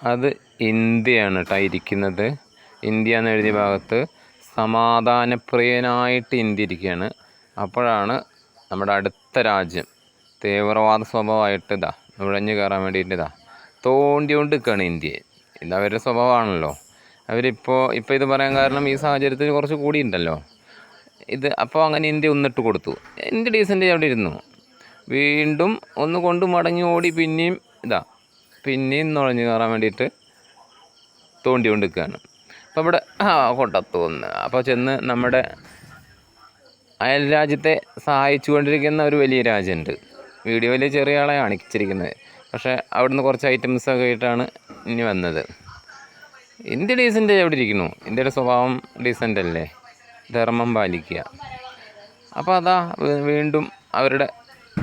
അത് ഇന്ത്യയാണ് കേട്ടോ ഇരിക്കുന്നത്. ഇന്ത്യ എന്ന് എഴുതിയ ഭാഗത്ത് സമാധാനപ്രിയനായിട്ട് ഇന്ത്യ ഇരിക്കുകയാണ് അപ്പോഴാണ് നമ്മുടെ അടുത്ത രാജ്യം തീവ്രവാദ സ്വഭാവമായിട്ട് ഇതാ നുഴഞ്ഞു കയറാൻ വേണ്ടിയിട്ട് ഇതാ തോണ്ടിക്കൊണ്ട് നിൽക്കുകയാണ് ഇന്ത്യയെ ഇത് അവരുടെ സ്വഭാവമാണല്ലോ. അവരിപ്പോൾ ഇപ്പോൾ ഇത് പറയാൻ കാരണം ഈ സാഹചര്യത്തിൽ കുറച്ച് കൂടിയുണ്ടല്ലോ ഇത് അപ്പോൾ അങ്ങനെ ഇന്ത്യ ഒന്നിട്ട് കൊടുത്തു. ഇന്ത്യ ഡീസന്റ് അവിടെ ഇരുന്നു. വീണ്ടും ഒന്ന് കൊണ്ട് മടങ്ങി ഓടി പിന്നെയും ഇതാ പിന്നെയും നുഴഞ്ഞു കയറാൻ വേണ്ടിയിട്ട് തോണ്ടി കൊണ്ടിരിക്കുകയാണ് അപ്പോൾ ഇവിടെ ആ ഒന്ന് അപ്പോൾ ചെന്ന് നമ്മുടെ അയൽ രാജ്യത്തെ സഹായിച്ചു കൊണ്ടിരിക്കുന്ന ഒരു വലിയ രാജ്യമുണ്ട്. വീഡിയോയിൽ ചെറിയ ആളെ കാണിച്ചിരിക്കുന്നത്. പക്ഷേ അവിടുന്ന് കുറച്ച് ഐറ്റംസ് ഒക്കെ ആയിട്ടാണ് ഇനി വന്നത്. ഇന്ത്യ ഡീസന്റ് എവിടെ ഇരിക്കുന്നു. ഇന്ത്യയുടെ സ്വഭാവം ഡീസന്റ് അല്ലേ? ധർമ്മം പാലിക്കുക. അപ്പോൾ അതാ വീണ്ടും അവരുടെ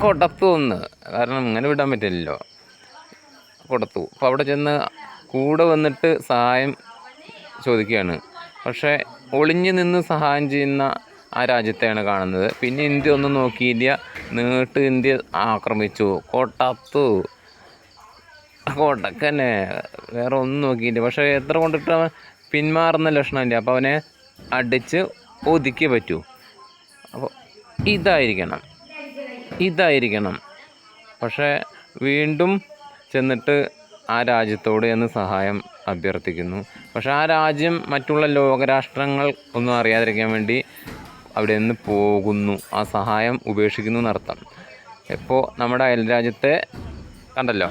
കൊടത്തു ഒന്ന് കാരണം ഇങ്ങനെ വിടാൻ പറ്റില്ലല്ലോ. കൊടുത്തു. അപ്പോൾ അവിടെ ചെന്ന് കൂടെ വന്നിട്ട് സഹായം ചോദിക്കുകയാണ്. പക്ഷേ ഒളിഞ്ഞു നിന്ന് സഹായം ചെയ്യുന്ന ആ രാജ്യത്തെയാണ് കാണുന്നത്. പിന്നെ ഇന്ത്യ ഒന്നും നോക്കിയില്ല നീട്ട് ഇന്ത്യ ആക്രമിച്ചു. കൊട്ടത്തു. കോട്ടക്കന്നെ വേറെ ഒന്നും നോക്കിയില്ല. പക്ഷേ എത്ര കൊണ്ടിട്ട് അവൻ പിന്മാറുന്ന ലക്ഷണമില്ല അപ്പോൾ അവനെ അടിച്ച് ഒതുക്കി പറ്റൂ. അപ്പോൾ ഇതായിരിക്കണം. ഇതായിരിക്കണം. പക്ഷേ വീണ്ടും ചെന്നിട്ട് ആ രാജ്യത്തോട് എന്ന് സഹായം അഭ്യർത്ഥിക്കുന്നു. പക്ഷെ ആ രാജ്യം മറ്റുള്ള ലോകരാഷ്ട്രങ്ങൾ ഒന്നും അറിയാതിരിക്കാൻ വേണ്ടി അവിടെ നിന്ന് പോകുന്നു. ആ സഹായം ഉപേക്ഷിക്കുന്നു എന്നർത്ഥം. ഇപ്പോൾ നമ്മുടെ അയൽ രാജ്യത്തെ കണ്ടല്ലോ?